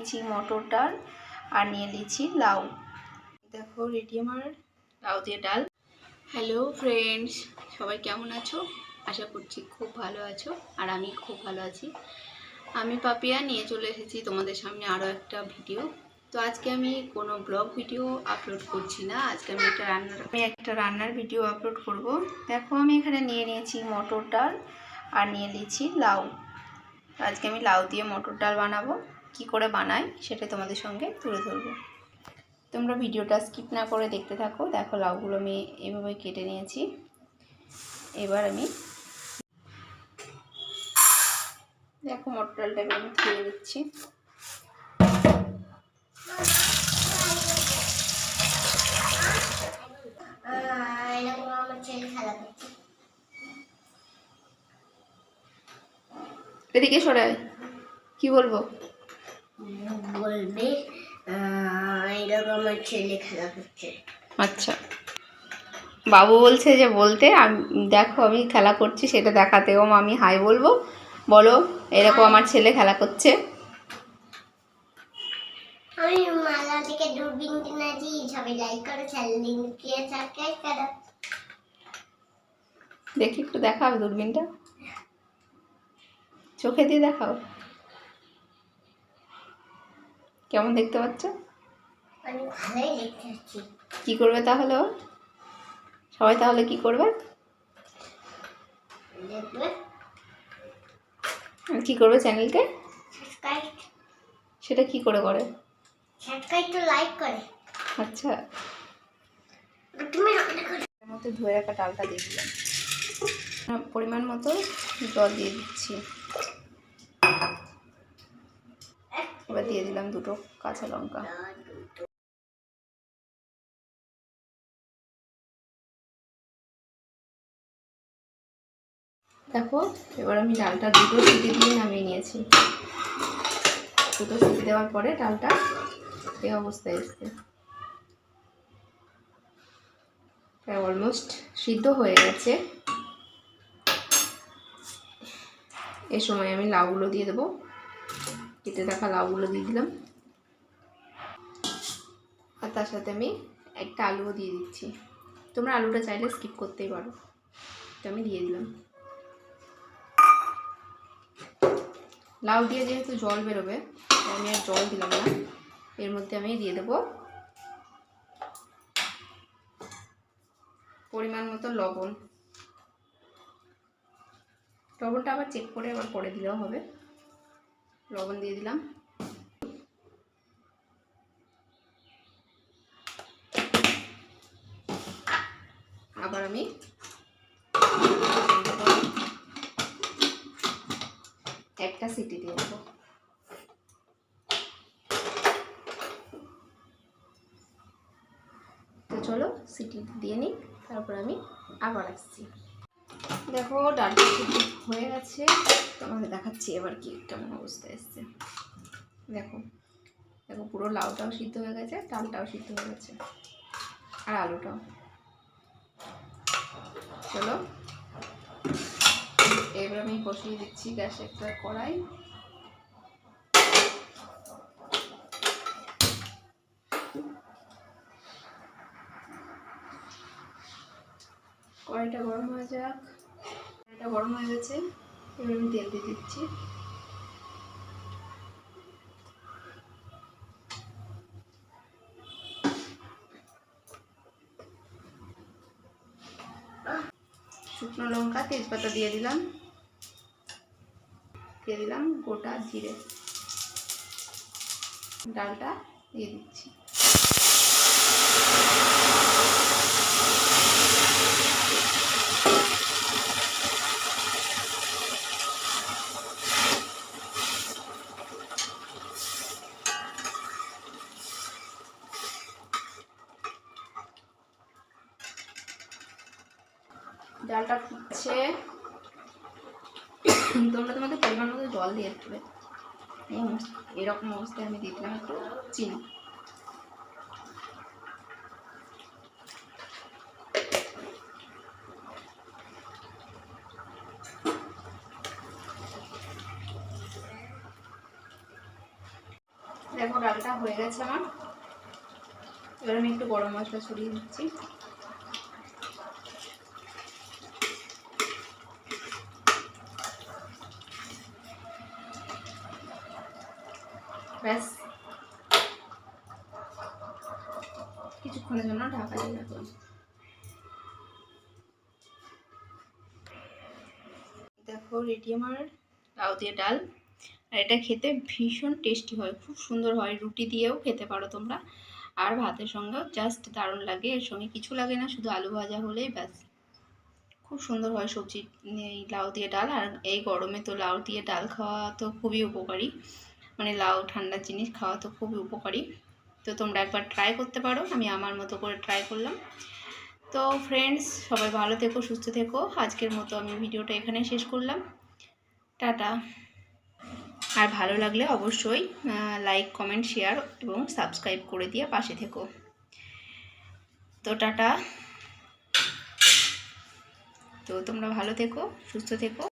নিয়েছি মটর ডাল আর নিয়ে নিয়েছি লাউ। দেখো রেডি আমার লাউ দিয়ে ডাল। হ্যালো ফ্রেন্ডস সবাই কেমন আছো? আশা করছি খুব ভালো আছো আর আমি খুব ভালো আছি। আমি পাপিয়া, নিয়ে চলে এসেছি তোমাদের সামনে আরও একটা ভিডিও তো আজকে আমি কোনো ব্লগ ভিডিও আপলোড করছি না। আজকে আমি একটা রান্নার আমি একটা রান্নার ভিডিও আপলোড করব। দেখো আমি এখানে নিয়ে নিয়েছি মটর ডাল আর নিয়ে নিয়েছি লাউ। আজকে আমি লাউ দিয়ে মটর ডাল বানাবো। কি করে বানাই সেটা তোমাদের সঙ্গে তুলে ধরবো। তোমরা ভিডিওটা স্কিপ না করে দেখতে থাকো। দেখো লাউগুলো আমি এভাবে কেটে নিয়েছি। এবার আমি দেখো মটর আমি ধুয়ে দিচ্ছি এদিকে সরে আয়। কি বলব? বলবে আহ, এরকম আমার ছেলে খেলা করছে। আচ্ছা। বাবু বলছে যে বলতে আমি দেখো আমি খেলা করছি সেটা দেখাতে। ও আমি হাই বলব বলো এরকম আমার ছেলে খেলা করছে। আমি মালা থেকে দূরবীন কিনেছি সবাই লাইক করে চ্যানেল সাবস্ক্রাইব করো। দেখি একটু দেখাও দূরবীনটা। চোখে দিয়ে দেখাও। কেমন দেখতে পাচ্ছ? আমি ভালোই দেখতে পাচ্ছি। কি করবে তাহলে ও? সবাই তাহলে কি করবে? কি করবে চ্যানেলকে? সেটা কি করে করে? লাইক করে। আচ্ছা। ধুয়ে রাখা ডালটা দিয়ে দিলাম। পরিমাণ মতো জল দিয়ে দিচ্ছি। এবার দিয়ে দিলাম দুটো কাঁচা লঙ্কা। দেখো, এবার আমি ডালটা দুটো সিটি দিয়ে নামিয়ে নিয়েছি। দুটো সিটি দেওয়ার পরে ডালটা এই অবস্থায় এসছে। প্রায় অলমোস্ট সিদ্ধ হয়ে গেছে। এ সময় আমি লাউগুলো দিয়ে দেবো। কেটে রাখা লাউগুলো দিয়ে দিলাম। আর তার সাথে আমি একটা আলুও দিয়ে দিচ্ছি। তোমরা আলুটা চাইলে স্কিপ করতেই পারো। তো আমি দিয়ে দিলাম। লাউ দিয়ে যেহেতু জল বেরোবে আমি আর জল দিলাম না। এর মধ্যে আমি দিয়ে দেবো পরিমাণ মতো লবণ। লবণটা আবার চেক করে আবার পরে দিলেও হবে। লবণ দিয়ে দিলাম। আবার আমি একটা সিটি দিয়ে দেবো। তো চলো সিটি দিয়ে নিই, তারপর আমি আবার আসছি। দেখো, ডালটা হয়ে গেছে। তোমাকে দেখাচ্ছি এবার কি, কেমন অবস্থা এসছে। দেখো দেখো, পুরো লাউটাও সিদ্ধ হয়ে গেছে, ডালটাও সিদ্ধ হয়ে গেছে, আর আলুটাও। চলো, এবার আমি বসিয়ে দিচ্ছি গ্যাসে একটা কড়াই। কড়াইটা গরম হয়ে যাক। কড়াইটা গরম হয়ে গেছে, এবার আমি তেল দিয়ে দিচ্ছি। শুকনো লঙ্কা, তেজপাতা দিয়ে দিলাম। দিয়ে দিলাম গোটা জিরে। ডালটা দিয়ে দিচ্ছি। ডালটা ফুটছে। তোমরা তোমাদের পরিমাণ মতো জল দিয়ে দেবে এরকম অবস্থায় আমি দিলাম একটু চিনি। দেখো, ডালটা হয়ে গেছে আমার। এবার আমি একটু গরম মশলা ছড়িয়ে দিচ্ছি। ব্যাস। কিছুক্ষণের জন্য ঢাকা দিয়ে দেখো রেডি আমার লাউ দিয়ে ডাল। আর এটা খেতে ভীষণ টেস্টি হয়, খুব সুন্দর হয়। রুটি দিয়েও খেতে পারো তোমরা। আর ভাতের সঙ্গেও জাস্ট দারুণ লাগে। এর সঙ্গে কিছু লাগে না, শুধু আলু ভাজা হলেই ব্যাস। খুব সুন্দর হয় সবজি লাউ দিয়ে ডাল। আর এই গরমে তো লাউ দিয়ে ডাল খাওয়া তো খুবই উপকারী। মানে লাউ, ঠান্ডা জিনিস খাওয়া তো খুবই উপকারী। তো তোমরা একবার ট্রাই করতে পারো, আমি আমার মতো করে ট্রাই করলাম। তো ফ্রেন্ডস সবাই ভালো থেকো, সুস্থ থেকো। আজকের মতো আমি ভিডিওটা এখানে শেষ করলাম। টাটা। আর ভালো লাগলে অবশ্যই লাইক কমেন্ট শেয়ার এবং সাবস্ক্রাইব করে দিয়ে পাশে থেকো। তো টাটা। তো তোমরা ভালো থেকো, সুস্থ থেকো।